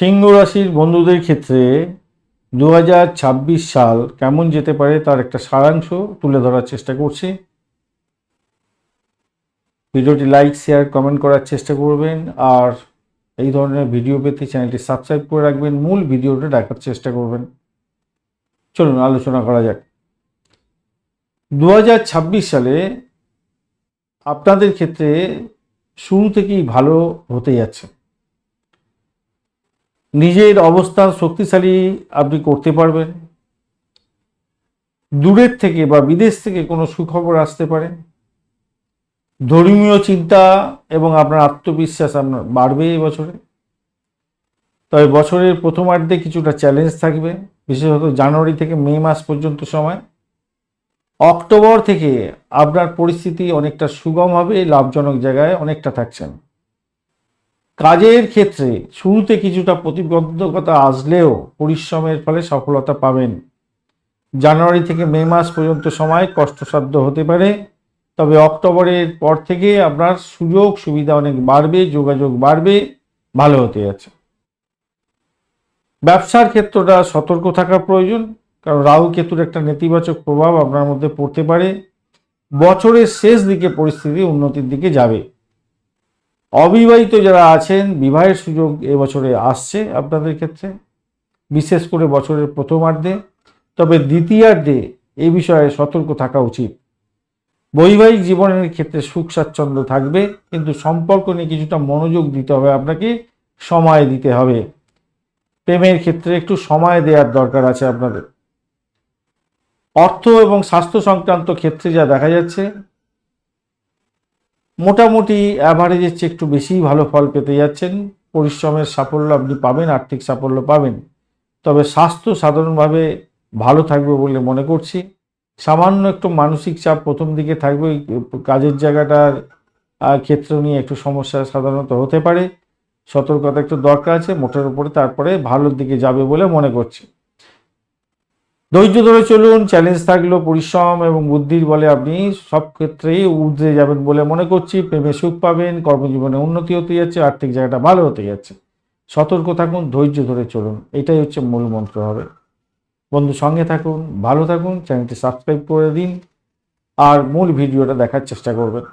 সিংহ রাশির বন্ধুদের ক্ষেত্রে দু হাজার ছাব্বিশ সাল কেমন যেতে পারে তার একটা সারাংশ তুলে ধরার চেষ্টা করছি। ভিডিওটি লাইক, শেয়ার, কমেন্ট করার চেষ্টা করবেন আর এই ধরনের ভিডিও পেতে চ্যানেলটি সাবস্ক্রাইব করে রাখবেন। মূল ভিডিওটা দেখার চেষ্টা করবেন। চলুন, আলোচনা করা যাক। দু হাজার ছাব্বিশ সালে আপনাদের ক্ষেত্রে শুরু থেকেই ভালো হতে যাচ্ছে। নিজের অবস্থান শক্তিশালী আপনি করতে পারবেন। দূরের থেকে বা বিদেশ থেকে কোনো সুখবর আসতে পারে। ধর্মীয় চিন্তা এবং আপনার আত্মবিশ্বাস আপনার বাড়বে এই বছরে। তবে বছরের প্রথমার্ধে কিছুটা চ্যালেঞ্জ থাকবে, বিশেষত জানুয়ারি থেকে মে মাস পর্যন্ত সময়। অক্টোবর থেকে আপনার পরিস্থিতি অনেকটা সুগম হবে, লাভজনক জায়গায় অনেকটা থাকছেন। কাজের ক্ষেত্রে শুরুতে কিছুটা প্রতিবন্ধকতা আসলেও পরিশ্রমের ফলে সফলতা পাবেন। জানুয়ারি থেকে মে মাস পর্যন্ত সময় কষ্টসাধ্য হতে পারে, তবে অক্টোবরের পর থেকে আপনার সুযোগ সুবিধা অনেক বাড়বে, যোগাযোগ বাড়বে, ভালো হতে যাচ্ছে। ব্যবসার ক্ষেত্রটা সতর্ক থাকা প্রয়োজন, কারণ রাহু কেতুর একটা নেতিবাচক প্রভাব আপনার মধ্যে পড়তে পারে। বছরের শেষ দিকে পরিস্থিতি উন্নতির দিকে যাবে। অবিবাহিত যারা আছেন, বিবাহের সুযোগ এবছরে আসছে আপনাদের ক্ষেত্রে, বিশেষ করে বছরের প্রথমার্ধে। তবে দ্বিতীয়ার্ধে এই বিষয়ে সতর্ক থাকা উচিত। বৈবাহিক জীবনের ক্ষেত্রে সুখ, স্বাচ্ছন্দ্য থাকবে, কিন্তু সম্পর্ক নিয়ে কিছুটা মনোযোগ দিতে হবে আপনাকে, সময় দিতে হবে। প্রেমের ক্ষেত্রে একটু সময় দেওয়ার দরকার আছে আপনাদের। অর্থ এবং স্বাস্থ্য সংক্রান্ত ক্ষেত্রে যা দেখা যাচ্ছে মোটামুটি অ্যাভারেজের চেয়ে একটু বেশিই ভালো ফল পেতে যাচ্ছেন। পরিশ্রমের সাফল্য আপনি পাবেন, আর্থিক সাফল্য পাবেন। তবে স্বাস্থ্য সাধারণভাবে ভালো থাকবে বলে মনে করছি। সামান্য একটু মানসিক চাপ প্রথম দিকে থাকবে কাজের জায়গাটার ক্ষেত্র নিয়ে একটু সমস্যা সাধারণত হতে পারে। সতর্কতা একটু দরকার আছে, মোটের উপরে তারপরে ভালোর দিকে যাবে বলে মনে করছি। ধৈর্য ধরে চলুন চ্যালেঞ্জ থাকল, পরিশ্রম এবং বুদ্ধির বলে আপনি সব ক্ষেত্রেই উর্ধে যাবেন বলে মনে করছি। প্রেমে সুখ পাবেন, কর্মজীবনে উন্নতি হতে যাচ্ছে, আর্থিক জায়গাটা ভালো হতে যাচ্ছে। সতর্ক থাকুন, ধৈর্য ধরে চলুন। এটাই হচ্ছে মূল মন্ত্র হবে। বন্ধু, সঙ্গে থাকুন, ভালো থাকুন চ্যানেলটি সাবস্ক্রাইব করে দিন। আর মূল ভিডিওটা দেখার চেষ্টা করবেন।